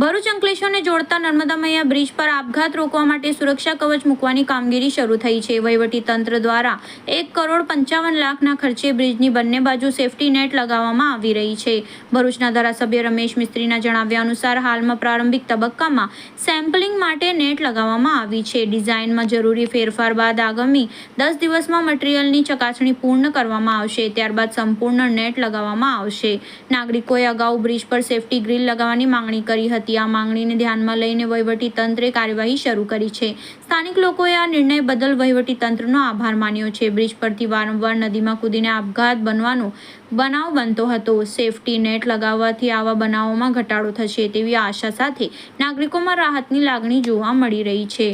ભરૂચ અંકલેશ્વરને જોડતા નર્મદા મૈયા બ્રિજ પર આપઘાત રોકવા માટે સુરક્ષા કવચ મૂકવાની કામગીરી શરૂ થઈ છે. વહીવટી તંત્ર દ્વારા એક કરોડ પંચાવન લાખના ખર્ચે બ્રિજની બંને બાજુ સેફટી નેટ લગાવવામાં આવી રહી છે. ભરૂચના ધારાસભ્ય રમેશ મિસ્ત્રીના જણાવ્યા અનુસાર હાલમાં પ્રારંભિક તબક્કામાં સેમ્પલિંગ માટે નેટ લગાવવામાં આવી છે. ડિઝાઇનમાં જરૂરી ફેરફાર બાદ આગામી દસ દિવસમાં મટીરિયલની ચકાસણી પૂર્ણ કરવામાં આવશે. ત્યારબાદ સંપૂર્ણ નેટ લગાવવામાં આવશે. નાગરિકોએ અગાઉ બ્રિજ પર સેફટી ગ્રીલ લગાવવાની માંગણી કરી હતી. આ માંગણીને ધ્યાનમાં લઈને વહીવટી તંત્રે કાર્યવાહી શરૂ કરી છે. સ્થાનિક લોકોએ આ નિર્ણય બદલ વહીવટી તંત્રનો આભાર માન્યો છે. બ્રિજ પરથી વારંવાર નદીમાં કૂદીને આપઘાત બનવાનો બનાવ બનતો હતો. સેફટી નેટ લગાવવાથી આવા બનાવોમાં ઘટાડો થશે તેવી આશા સાથે નાગરિકોમાં રાહતની લાગણી જોવા મળી રહી છે.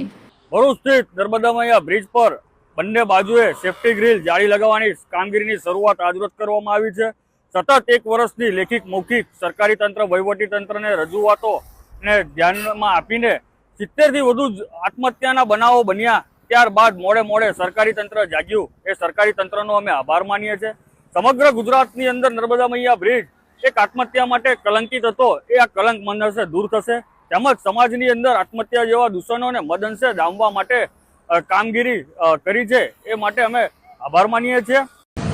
ભરૂચ સ્થિત નર્મદા બ્રિજ પર બંને બાજુએ સેફટી ગ્રીલ જાળી લગાવવાની કામગીરીની શરૂઆત આજરોજ કરવામાં આવી છે. સતત એક વર્ષની લેખિત મૌખિક સરકારી તંત્ર, વહીવટી તંત્રને રજૂઆતો ને ધ્યાનમાં આપીને સિત્તેરથી વધુ આત્મહત્યાના બનાવો બન્યા. ત્યારબાદ મોડે મોડે સરકારી તંત્ર જાગ્યું. એ સરકારી તંત્રનો અમે આભાર માનીએ છીએ. સમગ્ર ગુજરાતની અંદર નર્મદા મૈયા બ્રિજ એક આત્મહત્યા માટે કલંકિત હતો. એ આ કલંક મંદરશે દૂર થશે. તેમજ સમાજની અંદર આત્મહત્યા જેવા દૂષણોને મદંશે ડામવા માટે કામગીરી કરી છે. એ માટે અમે આભાર માનીએ છીએ.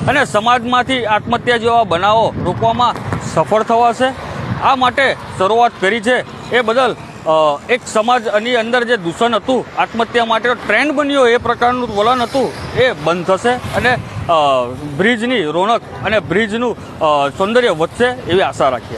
અને સમાજમાંથી આત્મહત્યા જેવા બનાવો રોકવામાં સફળ થવાશે. આ માટે શરૂઆત કરી છે. એ બદલ એક સમાજની અંદર જે દૂષણ હતું, આત્મહત્યા માટે ટ્રેન્ડ બન્યો, એ પ્રકારનું વલણ હતું, એ બંધ થશે અને બ્રિજની રોનક અને બ્રિજનું સૌંદર્ય વધશે એવી આશા રાખીએ.